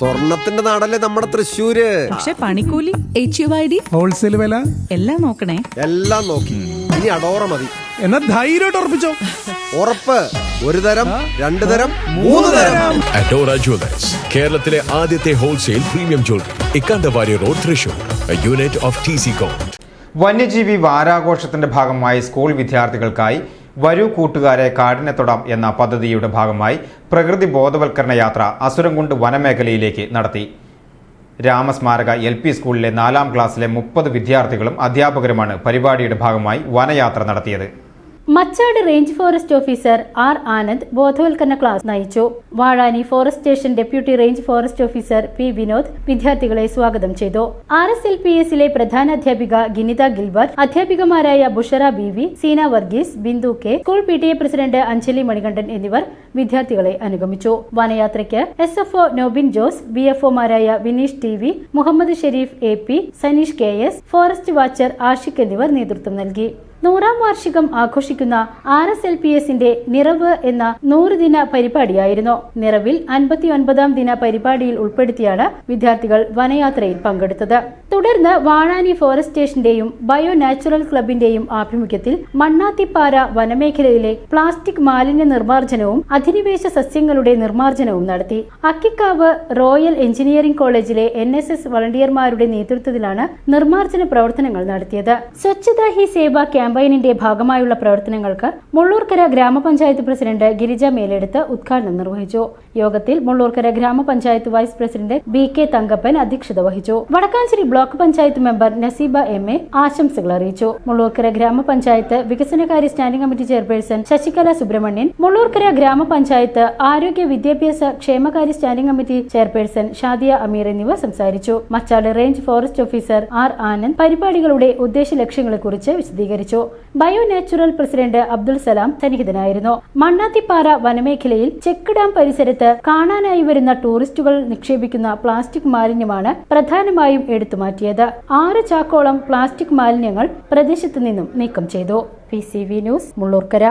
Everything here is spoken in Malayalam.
സ്വർണത്തിന്റെ നാടല്ലേ നമ്മുടെ തൃശ്ശൂര്? പക്ഷെ പണിക്കൂലി H U I D wholesale വില? എല്ലാം നോക്കണേ. എല്ലാം നോക്കി. ഇനി അടോറ മതി. എന്നാ ധൈര്യമായിട്ട് ഉറപ്പിച്ചോ? ഉറപ്പ്. ഒരു തരം രണ്ടു തരം മൂന്ന് തരം. അഡോറ ജ്വല്ലേഴ്സ് കേരളത്തിലെ ആദ്യത്തെ wholesale premium jewellery Ikkandavari road Thrissur unit of T C com വന്യജീവി വാരാഘോഷത്തിന്റെ ഭാഗമായി സ്കൂൾ വിദ്യാർത്ഥികൾക്കായി വരൂ കൂട്ടുകാരെ കാടിനെ തൊടാം എന്ന പദ്ധതിയുടെ ഭാഗമായി പ്രകൃതി ബോധവൽക്കരണ യാത്ര അസുരംകുണ്ട് വനമേഖലയിലേക്ക് നടത്തി. രാമസ്മാരക എൽ പി സ്കൂളിലെ നാലാം ക്ലാസ്സിലെ മുപ്പത് വിദ്യാർത്ഥികളും അധ്യാപകരുമാണ് പരിപാടിയുടെ ഭാഗമായി വനയാത്ര നടത്തിയത്. Machad range forest officer R Anand ബോധവൽക്കരണ ക്ലാസ് നയിച്ചു. Vazhani forest station deputy range forest officer P Vinod വിദ്യാർത്ഥികളെ സ്വാഗതം ചെയ്തു. R S L P S എസിലെ പ്രധാന അധ്യാപിക Ginitha Gilbert അധ്യാപികമാരായ Bushara B V Seena Varghese Bindu K school P T A president Anjali Manikandan എന്നിവർ വിദ്യാർത്ഥികളെ അനുഗമിച്ചു. വനയാത്രയ്ക്ക് S F O Nobin Jose B F O ഒമാരായ Vineesh T V Muhammad Sherif A P Saneesh K S forest watcher Ashiq എന്നിവർ നേതൃത്വം നൽകി. നൂറാം വാർഷികം ആഘോഷിക്കുന്ന ആർ എസ് എൽ പി എസിന്റെ നിറവ് എന്ന നൂറുദിന പരിപാടിയായിരുന്നു. നിറവിൽ അൻപത്തി ഒൻപതാം ദിന പരിപാടിയിൽ ഉൾപ്പെടുത്തിയാണ് വിദ്യാർത്ഥികൾ വനയാത്രയിൽ പങ്കെടുത്തത്. തുടർന്ന് വാഴാനി ഫോറസ്റ്റ് സ്റ്റേഷന്റെയും ബയോ നാച്ചുറൽ ക്ലബിന്റെയും ആഭിമുഖ്യത്തിൽ മണ്ണാത്തിപ്പാറ വനമേഖലയിലെ പ്ലാസ്റ്റിക് മാലിന്യ നിർമ്മാർജനവും അധിനിവേശ സസ്യങ്ങളുടെ നിർമ്മാർജനവും നടത്തി. അക്കിക്കാവ് റോയൽ എഞ്ചിനീയറിംഗ് കോളേജിലെ എൻ എസ് എസ് വളണ്ടിയർമാരുടെ നേതൃത്വത്തിലാണ് നിർമ്മാർജന പ്രവർത്തനങ്ങൾ നടത്തിയത്. സ്വച്ഛതാ ഹി സേവ ക്യാമ്പയിനിന്റെ ഭാഗമായുള്ള പ്രവർത്തനങ്ങൾക്ക് മുള്ളൂർക്കര ഗ്രാമപഞ്ചായത്ത് പ്രസിഡന്റ് ഗിരിജ മേലെടുത്ത് ഉദ്ഘാടനം നിർവഹിച്ചു. യോഗത്തിൽ മുള്ളൂർക്കര ഗ്രാമപഞ്ചായത്ത് vice president B K Thankappan അധ്യക്ഷത വഹിച്ചു. Vadakkanchery block panchayat member Naseeba M A ആശംസകൾ അറിയിച്ചു. മുള്ളൂർക്കര ഗ്രാമപഞ്ചായത്ത് വികസനകാര്യ standing committee chairperson Sasikala Subramanian Mullurkara ഗ്രാമപഞ്ചായത്ത് ആരോഗ്യ വിദ്യാഭ്യാസ ക്ഷേമകാര്യ standing committee chairperson Shadiya Ameer എന്നിവ സംസാരിച്ചു. Machad range forest officer R Anand പരിപാടികളുടെ ഉദ്ദേശ ലക്ഷ്യങ്ങളെ കുറിച്ച് വിശദീകരിച്ചു. Bio natural president Abdul Salam സന്നിഹിതനായിരുന്നു. Mannathippara വനമേഖലയിൽ ചെക്ക് ഡാം പരിസരത്ത് കാണാനായി വരുന്ന ടൂറിസ്റ്റുകൾ നിക്ഷേപിക്കുന്ന പ്ലാസ്റ്റിക് മാലിന്യമാണ് പ്രധാനമായും എടുത്തുമാറ്റിയത് ആറ് ചാക്കോളം പ്ലാസ്റ്റിക് മാലിന്യങ്ങൾ പ്രദേശത്തു നിന്നും നീക്കം ചെയ്തു. P news Mullurkara.